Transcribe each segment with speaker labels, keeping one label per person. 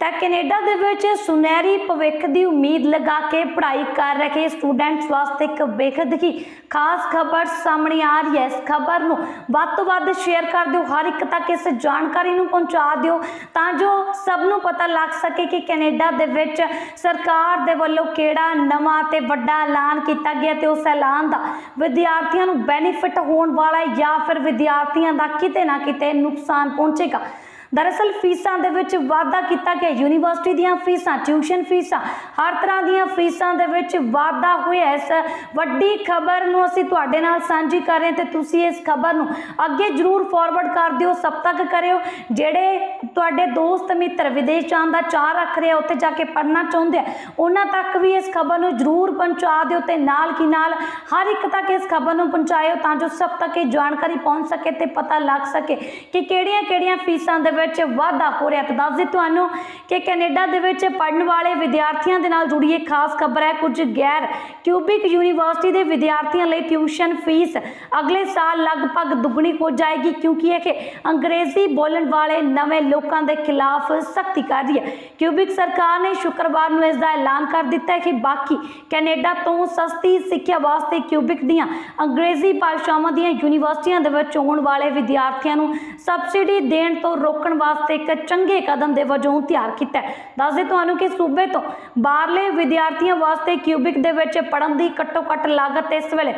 Speaker 1: ਤਾਂ ਕੈਨੇਡਾ ਦੇ ਵਿੱਚ ਸੁਨਹਿਰੀ ਭਵਿੱਖ ਦੀ ਉਮੀਦ ਲਗਾ ਕੇ ਪੜ੍ਹਾਈ ਕਰ ਰਹੇ ਸਟੂਡੈਂਟਸ ਵਾਸਤੇ ਇੱਕ ਬੇਖਦ ਹੀ ਖਾਸ ਖਬਰ ਸਾਹਮਣੇ ਆ ਰਹੀ ਹੈ। ਇਸ ਖਬਰ ਨੂੰ ਵੱਧ ਤੋਂ ਵੱਧ ਸ਼ੇਅਰ ਕਰ ਦਿਓ। ਹਰ ਇੱਕ ਤੱਕ ਇਸ ਜਾਣਕਾਰੀ ਨੂੰ ਪਹੁੰਚਾ ਦਿਓ ਤਾਂ ਜੋ ਸਭ ਨੂੰ ਪਤਾ ਲੱਗ ਸਕੇ ਕਿ ਕੈਨੇਡਾ ਦੇ ਵਿੱਚ ਸਰਕਾਰ ਦੇ ਵੱਲੋਂ ਕਿਹੜਾ ਨਵਾਂ ਤੇ ਵੱਡਾ ਐਲਾਨ ਕੀਤਾ ਗਿਆ ਤੇ ਉਸ ਐਲਾਨ ਦਾ ਵਿਦਿਆਰਥੀਆਂ ਨੂੰ ਬੈਨੀਫਿਟ ਹੋਣ ਵਾਲਾ ਹੈ ਜਾਂ ਫਿਰ ਵਿਦਿਆਰਥੀਆਂ ਦਾ ਕਿਤੇ ਨਾ ਕਿਤੇ ਨੁਕਸਾਨ ਪਹੁੰਚੇਗਾ। ਦਰਅਸਲ ਫੀਸਾਂ ਦੇ ਵਿੱਚ ਵਾਧਾ ਕੀਤਾ ਗਿਆ। ਯੂਨੀਵਰਸਿਟੀ ਦੀਆਂ ਫੀਸਾਂ, ਟਿਊਸ਼ਨ ਫੀਸਾਂ, ਹਰ ਤਰ੍ਹਾਂ ਦੀਆਂ ਫੀਸਾਂ ਦੇ ਵਿੱਚ ਵਾਧਾ ਹੋਇਆ ਇਸ ਵੱਡੀ ਖਬਰ ਨੂੰ ਅਸੀਂ ਤੁਹਾਡੇ ਨਾਲ ਸਾਂਝੀ ਕਰ ਰਹੇ ਹਾਂ ਤੇ ਤੁਸੀਂ ਇਸ ਖਬਰ ਨੂੰ ਅੱਗੇ ਜਰੂਰ ਫਾਰਵਰਡ ਕਰ ਦਿਓ, ਸਭ ਤੱਕ ਕਰਿਓ। ਜਿਹੜੇ ਤੁਹਾਡੇ ਦੋਸਤ ਮਿੱਤਰ ਵਿਦੇਸ਼ ਜਾਣ ਦਾ ਚਾਹ ਰੱਖ ਰਹੇ ਉੱਥੇ ਜਾ ਕੇ ਪੜ੍ਹਨਾ ਚਾਹੁੰਦੇ ਆ, ਉਹਨਾਂ ਤੱਕ ਵੀ ਇਸ ਖਬਰ ਨੂੰ ਜਰੂਰ ਪਹੁੰਚਾ ਦਿਓ ਤੇ ਨਾਲ ਕੀ ਨਾਲ ਹਰ ਇੱਕ ਤੱਕ ਇਸ ਖਬਰ ਨੂੰ ਪਹੁੰਚਾਇਓ ਤਾਂ ਜੋ ਸਭ ਤੱਕ ਇਹ ਜਾਣਕਾਰੀ ਪਹੁੰਚ ਸਕੇ ਤੇ ਪਤਾ ਲੱਗ ਸਕੇ ਕਿ ਕਿਹੜੀਆਂ-ਕਿਹੜੀਆਂ ਫੀਸਾਂ ਦੇ ਵਿੱਚ ਵਾਧਾ ਹੋ ਰਿਹਾ ਤਾਂ ਦੱਸ ਦਿਓ ਤੁਹਾਨੂੰ ਕਿ ਕੈਨੇਡਾ ਦੇ ਵਿੱਚ ਪੜਨ ਵਾਲੇ ਵਿਦਿਆਰਥੀਆਂ ਦੇ ਨਾਲ ਜੁੜੀ ਇੱਕ ਖਾਸ ਖਬਰ ਹੈ, ਕੁਝ ਗੈਰ ਕਿਊਬਿਕ ਯੂਨੀਵਰਸਿਟੀ ਦੇ ਵਿਦਿਆਰਥੀਆਂ ਲਈ ਟਿਊਸ਼ਨ ਫੀਸ ਅਗਲੇ ਸਾਲ ਲਗਭਗ ਦੁੱਗਣੀ ਹੋ ਜਾਏਗੀ, ਕਿਉਂਕਿ ਇਹ ਅੰਗਰੇਜ਼ੀ ਬੋਲਣ ਵਾਲੇ ਨਵੇਂ ਲੋਕਾਂ ਦੇ ਖਿਲਾਫ ਸਖਤੀ ਕਰ ਰਹੀ ਹੈ। ਕਿਊਬਿਕ ਸਰਕਾਰ ਨੇ ਸ਼ੁੱਕਰਵਾਰ ਨੂੰ ਇਸ ਦਾ ਐਲਾਨ ਕਰ ਦਿੱਤਾ ਹੈ ਕਿ ਬਾਕੀ ਕੈਨੇਡਾ ਤੋਂ ਸਸਤੀ ਸਿੱਖਿਆ ਵਾਸਤੇ ਕਿਊਬਿਕ ਦੀਆਂ ਅੰਗਰੇਜ਼ੀ ਭਾਸ਼ਾਵਾਂ ਦੀਆਂ ਯੂਨੀਵਰਸਿਟੀਆਂ ਦੇ ਵਿੱਚ ਆਉਣ ਵਾਲੇ ਵਿਦਿਆਰਥੀਆਂ ਨੂੰ ਸਬਸਿਡੀ ਦੇਣ ਤੋਂ ਰੋਕਣ ਵਾਸਤੇ ਇੱਕ ਚੰਗੇ ਕਦਮ ਦੇ ਵਜੋਂ ਤਿਆਰ ਕੀਤਾ ਦੱਸਦੇ ਤੁਹਾਨੂੰ ਕਿ ਸੂਬੇ ਤੋਂ ਬਾਹਰਲੇ ਵਿਦਿਆਰਥੀਆਂ ਵਾਸਤੇ ਕਿਊਬਿਕ ਦੇ ਵਿੱਚ ਪੜਨ ਦੀ ਘੱਟੋ ਘੱਟ ਲਾਗਤ ਇਸ ਵੇਲੇ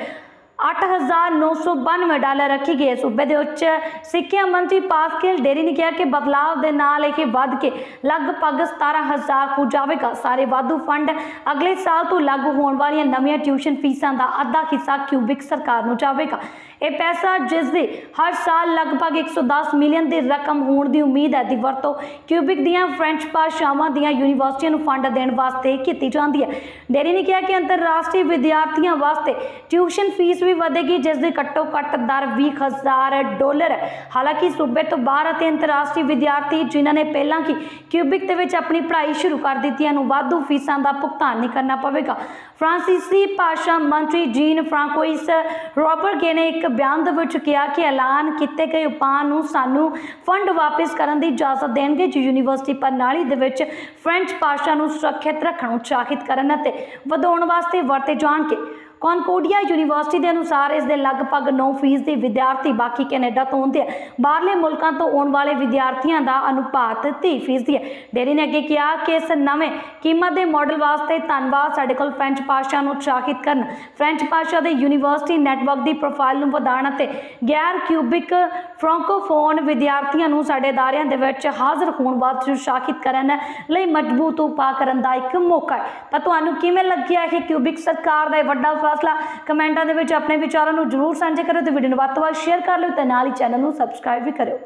Speaker 1: 8992 ਡਾਲਰ ਰੱਖੀ ਗਈ ਹੈ। ਸੂਬੇ ਦੇ ਉੱਚ ਸਿੱਖਿਆ ਮੰਤਰੀ ਪਾਸਕੇਲ ਡੇਰੀ ਨੇ ਕਿਹਾ ਕਿ ਬਦਲਾਵ ਦੇ ਨਾਲ ਇਹ ਵੱਧ ਕੇ ਲਗਭਗ 17000 ਹੋ ਜਾਵੇਗਾ। ਸਾਰੇ ਵਾਧੂ ਫੰਡ ਅਗਲੇ ਸਾਲ ਤੋਂ ਲਾਗੂ ਹੋਣ ਵਾਲੀਆਂ ਨਵੀਆਂ ਟਿਊਸ਼ਨ ਫੀਸਾਂ ਦਾ ਅੱਧਾ ਹਿੱਸਾ ਕਿਊਬਿਕ ਸਰਕਾਰ ਨੂੰ ਜਾਵੇਗਾ। ਇਹ ਪੈਸਾ ਜਿਸ ਦੀ ਹਰ ਸਾਲ ਲਗਭਗ 110 ਮਿਲੀਅਨ ਦੀ ਰਕਮ ਹੋਣ ਦੀ ਉਮੀਦ ਹੈ, ਦੀ ਵਰਤੋਂ ਕਿਊਬਿਕ ਦੀਆਂ ਫ੍ਰੈਂਚ ਭਾਸ਼ਾਵਾਂ ਦੀਆਂ ਯੂਨੀਵਰਸਿਟੀਆਂ ਨੂੰ ਫੰਡ ਦੇਣ ਵਾਸਤੇ ਕੀਤੀ ਜਾਂਦੀ ਹੈ। ਡੇਰੀ ਨੇ ਕਿਹਾ ਕਿ ਅੰਤਰਰਾਸ਼ਟਰੀ ਵਿਦਿਆਰਥੀਆਂ ਵਾਸਤੇ ਟਿਊਸ਼ਨ ਫੀਸ ਵੀ ਵਧੇਗੀ, ਜਿਸ ਦੀ ਘੱਟੋ ਘੱਟ ਦਰ 20000 ਡਾਲਰ। ਹਾਲਾਂਕਿ ਸੂਬੇ ਤੋਂ ਬਾਹਰ ਅਤੇ ਅੰਤਰਰਾਸ਼ਟਰੀ ਵਿਦਿਆਰਥੀ ਜਿਨ੍ਹਾਂ ਨੇ ਪਹਿਲਾਂ ਕੀ ਕਿਊਬਿਕ ਦੇ ਵਿੱਚ ਆਪਣੀ ਪੜ੍ਹਾਈ ਸ਼ੁਰੂ ਕਰ ਦਿੱਤੀ ਨੂੰ ਵਾਧੂ ਫੀਸਾਂ ਦਾ ਭੁਗਤਾਨ ਨਹੀਂ ਕਰਨਾ ਪਵੇਗਾ। ਫ੍ਰਾਂਸੀਸੀ ਭਾਸ਼ਾ ਮੰਤਰੀ ਜੀਨ ਫ੍ਰਾਂਕੋਇਸ ਰੋਬਰਟ ਨੇ ਇੱਕ ਬਿਆਨ ਦੇ ਵਿੱਚ ਕਿਹਾ ਕਿ ਐਲਾਨ ਕੀਤੇ ਗਏ ਉਪਾਅ ਨੂੰ ਸਾਨੂੰ ਫੰਡ ਵਾਪਸ ਕਰਨ ਦੀ ਇਜਾਜ਼ਤ ਦੇਣਗੇ, ਜੋ ਯੂਨੀਵਰਸਿਟੀ ਪ੍ਰਣਾਲੀ ਦੇ ਵਿੱਚ ਫ੍ਰੈਂਚ ਭਾਸ਼ਾ ਨੂੰ ਸੁਰੱਖਿਅਤ ਰੱਖਣ ਉਤਸ਼ਾਹਿਤ ਕਰਨ ਅਤੇ ਵਧਾਉਣ ਵਾਸਤੇ ਵਰਤੇ ਜਾਣਗੇ। ਕੌਨਕੋਡੀਆ ਯੂਨੀਵਰਸਿਟੀ ਦੇ ਅਨੁਸਾਰ ਇਸ ਦੇ ਲਗਭਗ 9% ਦੇ ਵਿਦਿਆਰਥੀ ਬਾਕੀ ਕੈਨੇਡਾ ਤੋਂ ਆਉਂਦੇ ਆ। ਬਾਹਰਲੇ ਮੁਲਕਾਂ ਤੋਂ ਆਉਣ ਵਾਲੇ ਵਿਦਿਆਰਥੀਆਂ ਦਾ ਅਨੁਪਾਤ 30% ਹੈ। ਡੇਰੀ ਨੇ ਅੱਗੇ ਕਿਹਾ ਕਿ ਇਸ ਨਵੇਂ ਕੀਮਤ ਦੇ ਮਾਡਲ ਵਾਸਤੇ ਧੰਨਵਾਦ ਸਾਡੇ ਕੋਲ ਫ੍ਰੈਂਚ ਭਾਸ਼ਾ ਨੂੰ ਉਤਸ਼ਾਹਿਤ ਕਰਨ। ਫ੍ਰੈਂਚ ਭਾਸ਼ਾ ਦੇ ਯੂਨੀਵਰਸਿਟੀ ਨੈਟਵਰਕ ਦੀ ਪ੍ਰੋਫਾਈਲ ਨੂੰ ਵਧਾਉਣ ਅਤੇ ਗੈਰ ਕਿਊਬਿਕ ਫ੍ਰਾਂਕੋਫੋਨ ਵਿਦਿਆਰਥੀਆਂ ਨੂੰ ਸਾਡੇ ਅਦਾਰਿਆਂ ਦੇ ਵਿੱਚ ਹਾਜ਼ਰ ਹੋਣ ਵਾਸਤੇ ਉਤਸ਼ਾਹਿਤ ਕਰਨ ਲਈ ਮਜ਼ਬੂਤ ਉਪਾਅ ਕਰਨ ਦਾ ਇੱਕ ਮੌਕਾ ਹੈ। ਤਾਂ ਤੁਹਾਨੂੰ ਕਿਵੇਂ ਲੱਗਿਆ ਇਹ ਕਿਊਬਿਕ ਸਰਕਾਰ ਦਾ ਇਹ ਵੱਡਾ ਫੈਸਲਾ। ਕਮੈਂਟਾਂ ਦੇ ਵਿੱਚ ਆਪਣੇ ਵਿਚਾਰਾਂ ਨੂੰ ਜਰੂਰ ਸਾਂਝੇ ਕਰਿਓ ਤੇ ਵੀਡੀਓ ਨੂੰ ਵੱਧ ਤੋਂ ਵੱਧ ਸ਼ੇਅਰ ਕਰ ਲਿਓ ਤੇ ਨਾਲ ਹੀ ਚੈਨਲ ਨੂੰ ਸਬਸਕ੍ਰਾਈਬ ਵੀ ਕਰਿਓ।